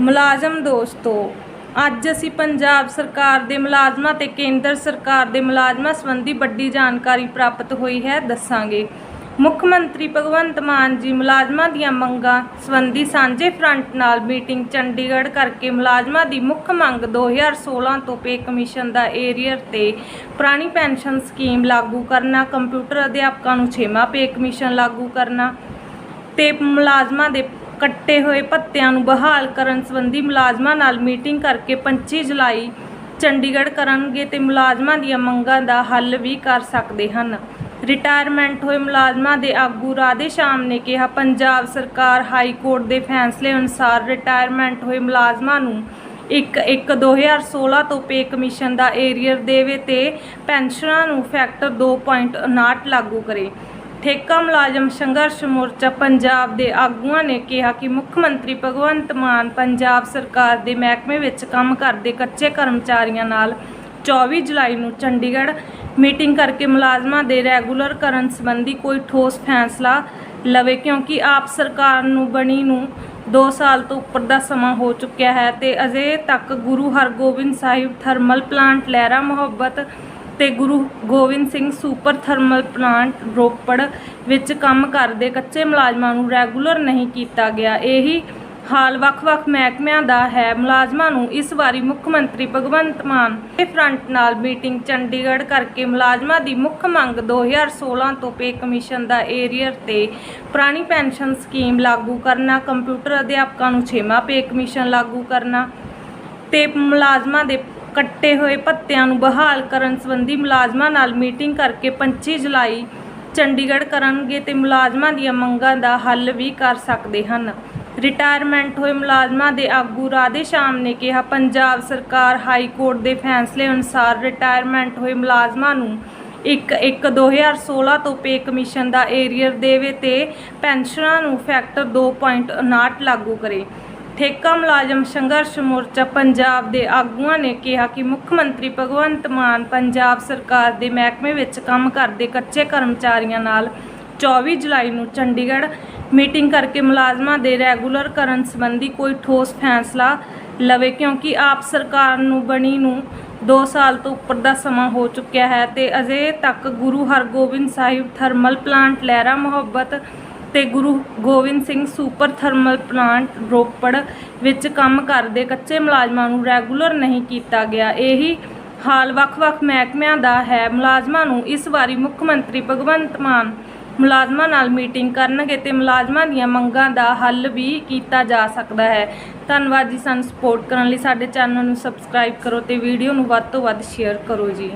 ਮੁਲਾਜ਼ਮ ਦੋਸਤੋ, ਅੱਜ ਅਸੀਂ ਪੰਜਾਬ ਸਰਕਾਰ ਦੇ ਮੁਲਾਜ਼ਮਾਂ ਤੇ ਕੇਂਦਰ ਸਰਕਾਰ ਦੇ ਮੁਲਾਜ਼ਮਾਂ ਸੰਬੰਧੀ ਵੱਡੀ ਜਾਣਕਾਰੀ ਪ੍ਰਾਪਤ ਹੋਈ ਹੈ, ਦੱਸਾਂਗੇ। ਮੁੱਖ ਮੰਤਰੀ ਭਗਵੰਤ ਮਾਨ ਜੀ ਮੁਲਾਜ਼ਮਾਂ ਦੀਆਂ ਮੰਗਾਂ ਸੰਬੰਧੀ ਸਾਂਝੇ ਫਰੰਟ ਨਾਲ ਮੀਟਿੰਗ ਚੰਡੀਗੜ੍ਹ ਕਰਕੇ ਮੁਲਾਜ਼ਮਾਂ ਦੀ ਮੁੱਖ ਮੰਗ 2016 ਤੋਂ ਪੇ ਕਮਿਸ਼ਨ ਦਾ ਏਰੀਅਰ ਤੇ ਪੁਰਾਣੀ ਪੈਨਸ਼ਨ ਸਕੀਮ ਲਾਗੂ ਕਰਨਾ, ਕੰਪਿਊਟਰ ਅਧਿਆਪਕਾਂ ਨੂੰ ਛੇਵਾਂ ਪੇ ਕਮਿਸ਼ਨ ਲਾਗੂ ਕਰਨਾ ਤੇ ਮੁਲਾਜ਼ਮਾਂ ਦੇ ਕੱਟੇ ਹੋਏ ਭੱਤਿਆਂ ਨੂੰ ਬਹਾਲ ਕਰਨ ਸੰਬੰਧੀ ਮੁਲਾਜ਼ਮਾਂ ਨਾਲ ਮੀਟਿੰਗ ਕਰਕੇ 25 ਜੁਲਾਈ ਚੰਡੀਗੜ੍ਹ ਕਰਨਗੇ ਤੇ ਮੁਲਾਜ਼ਮਾਂ ਦੀਆਂ ਮੰਗਾਂ ਦਾ ਹੱਲ ਵੀ ਕਰ ਸਕਦੇ ਹਨ। ਰਿਟਾਇਰਮੈਂਟ ਹੋਏ ਮੁਲਾਜ਼ਮਾਂ ਦੇ ਆਗੂ ਰਾਧੇ ਸ਼ਾਮ ਨੇ ਕਿਹਾ, ਪੰਜਾਬ ਸਰਕਾਰ ਹਾਈ ਕੋਰਟ ਦੇ ਫੈਸਲੇ ਅਨੁਸਾਰ ਰਿਟਾਇਰਮੈਂਟ ਹੋਏ ਮੁਲਾਜ਼ਮਾਂ ਨੂੰ 1/1/2016 ਤੋਂ ਪੇ ਕਮਿਸ਼ਨ ਦਾ ਏਰੀਅਰ ਦੇਵੇ ਤੇ ਪੈਨਸ਼ਨਾਂ ਨੂੰ ਫੈਕਟਰ 2.59 ਲਾਗੂ ਕਰੇ। ਠੇਕਾ ਮੁਲਾਜ਼ਮ ਸੰਘਰਸ਼ ਮੋਰਚਾ ਪੰਜਾਬ ਦੇ ਆਗੂਆਂ ਨੇ ਕਿਹਾ ਕਿ ਮੁੱਖ ਮੰਤਰੀ ਭਗਵੰਤ ਮਾਨ ਪੰਜਾਬ ਸਰਕਾਰ ਦੇ ਮਹਿਕਮੇ ਵਿੱਚ ਕੰਮ ਕਰਦੇ ਕੱਚੇ ਕਰਮਚਾਰੀਆਂ ਨਾਲ 24 ਜੁਲਾਈ ਨੂੰ ਚੰਡੀਗੜ੍ਹ ਮੀਟਿੰਗ ਕਰਕੇ ਮੁਲਾਜ਼ਮਾਂ ਦੇ ਰੈਗੂਲਰ ਕਰਨ ਸੰਬੰਧੀ ਕੋਈ ਠੋਸ ਫੈਸਲਾ ਲਵੇ ਕਿਉਂਕਿ ਆਪ ਸਰਕਾਰ ਨੂੰ ਬਣੀ ਨੂੰ 2 ਸਾਲ ਤੋਂ ਉੱਪਰ ਦਾ ਸਮਾਂ ਹੋ ਚੁੱਕਿਆ ਹੈ ਤੇ ਅਜੇ ਤੱਕ ਗੁਰੂ ਹਰਗੋਬਿੰਦ ਸਾਹਿਬ ਥਰਮਲ ਪਲਾਂਟ, ਲਹਿਰਾ ਮੁਹੱਬਤ ਤੇ Guru Gobind Singh super thermal plant Ropar ਵਿੱਚ ਕੰਮ ਕਰਦੇ ਕੱਚੇ ਮੁਲਾਜ਼ਮਾਂ ਨੂੰ ਰੈਗੂਲਰ ਨਹੀਂ ਕੀਤਾ ਗਿਆ। ਇਹੀ ਹਾਲ ਵੱਖ-ਵੱਖ ਮਹਿਕਮਿਆਂ ਦਾ ਹੈ। ਮੁਲਾਜ਼ਮਾਂ ਨੂੰ ਇਸ ਵਾਰੀ ਮੁੱਖ ਮੰਤਰੀ ਭਗਵੰਤ ਮਾਨ ਦੇ ਫਰੰਟ ਨਾਲ ਮੀਟਿੰਗ ਚੰਡੀਗੜ੍ਹ ਕਰਕੇ ਮੁਲਾਜ਼ਮਾਂ ਦੀ ਮੁੱਖ ਮੰਗ 2016 ਤੋਂ ਪੇ ਕਮਿਸ਼ਨ ਦਾ ਏਰੀਅਰ ਤੇ ਪੁਰਾਣੀ ਪੈਨਸ਼ਨ ਸਕੀਮ ਲਾਗੂ ਕਰਨਾ, ਕੰਪਿਊਟਰ ਅਧਿਆਪਕਾਂ ਨੂੰ ਛੇਵਾਂ ਪੇ ਕਮਿਸ਼ਨ ਲਾਗੂ ਕਰਨਾ ਤੇ ਮੁਲਾਜ਼ਮਾਂ ਦੇ ਕੱਟੇ ਹੋਏ ਭੱਤਿਆਂ ਨੂੰ ਬਹਾਲ ਕਰਨ ਸੰਬੰਧੀ ਮੁਲਾਜ਼ਮਾਂ ਨਾਲ ਮੀਟਿੰਗ ਕਰਕੇ 25 ਜੁਲਾਈ ਚੰਡੀਗੜ੍ਹ ਕਰਨਗੇ ਤੇ ਮੁਲਾਜ਼ਮਾਂ ਦੀਆਂ ਮੰਗਾਂ ਦਾ ਹੱਲ ਵੀ ਕਰ ਸਕਦੇ ਹਨ। ਰਿਟਾਇਰਮੈਂਟ ਹੋਏ ਮੁਲਾਜ਼ਮਾਂ ਦੇ ਆਗੂ ਰਾਧੇ ਸ਼ਾਮ ਨੇ ਕਿਹਾ, ਪੰਜਾਬ ਸਰਕਾਰ ਹਾਈ ਕੋਰਟ ਦੇ ਫੈਸਲੇ ਅਨੁਸਾਰ ਰਿਟਾਇਰਮੈਂਟ ਹੋਏ ਮੁਲਾਜ਼ਮਾਂ ਨੂੰ 1/1/2016 ਤੋਂ ਪੇ ਕਮਿਸ਼ਨ ਦਾ ਏਰੀਅਰ ਦੇਵੇ ਤੇ ਪੈਨਸ਼ਨਾਂ ਨੂੰ ਫੈਕਟਰ 2.59 ਲਾਗੂ ਕਰੇ। ਠੇਕਾ ਮੁਲਾਜ਼ਮ ਸੰਘਰਸ਼ ਮੋਰਚਾ ਪੰਜਾਬ ਦੇ ਆਗੂਆਂ ਨੇ ਕਿਹਾ ਕਿ ਮੁੱਖ ਮੰਤਰੀ ਭਗਵੰਤ ਮਾਨ ਪੰਜਾਬ ਸਰਕਾਰ ਦੇ ਮਹਿਕਮੇ ਵਿੱਚ ਕੰਮ ਕਰਦੇ ਕੱਚੇ ਕਰਮਚਾਰੀਆਂ ਨਾਲ 24 ਜੁਲਾਈ ਨੂੰ ਚੰਡੀਗੜ੍ਹ ਮੀਟਿੰਗ ਕਰਕੇ ਮੁਲਾਜ਼ਮਾਂ ਦੇ ਰੈਗੂਲਰ ਕਰਨ ਸੰਬੰਧੀ ਕੋਈ ਠੋਸ ਫੈਸਲਾ ਲਵੇ ਕਿਉਂਕਿ ਆਪ ਸਰਕਾਰ ਨੂੰ ਬਣੀ ਨੂੰ 2 ਸਾਲ ਤੋਂ ਉੱਪਰ ਦਾ ਸਮਾਂ ਹੋ ਚੁੱਕਿਆ ਹੈ ਤੇ ਅਜੇ ਤੱਕ ਗੁਰੂ ਹਰਗੋਬਿੰਦ ਸਾਹਿਬ ਥਰਮਲ ਪਲਾਂਟ ਲਹਿਰਾ ਮੁਹੱਬਤ ਤੇ Guru Gobind Singh super thermal plant Ropar ਵਿੱਚ ਕੰਮ ਕਰਦੇ ਕੱਚੇ ਮੁਲਾਜ਼ਮਾਂ ਨੂੰ ਰੈਗੂਲਰ ਨਹੀਂ ਕੀਤਾ ਗਿਆ। ਇਹੀ ਹਾਲ ਵੱਖ-ਵੱਖ ਮਹਿਕਮਿਆਂ ਦਾ ਹੈ। ਮੁਲਾਜ਼ਮਾਂ ਨੂੰ ਇਸ ਵਾਰੀ ਮੁੱਖ ਮੰਤਰੀ ਭਗਵੰਤ ਮਾਨ ਮੁਲਾਜ਼ਮਾਂ ਨਾਲ ਮੀਟਿੰਗ ਕਰਨਗੇ ਤੇ ਮੁਲਾਜ਼ਮਾਂ ਦੀਆਂ ਮੰਗਾਂ ਦਾ ਹੱਲ ਵੀ ਕੀਤਾ ਜਾ ਸਕਦਾ ਹੈ। ਧੰਨਵਾਦ ਜੀ ਸਾਨੂੰ ਸਪੋਰਟ ਕਰਨ ਲਈ। ਸਾਡੇ ਚੈਨਲ ਨੂੰ ਸਬਸਕ੍ਰਾਈਬ ਕਰੋ ਤੇ ਵੀਡੀਓ ਨੂੰ ਵੱਧ ਤੋਂ ਵੱਧ ਸ਼ੇਅਰ ਕਰੋ ਜੀ।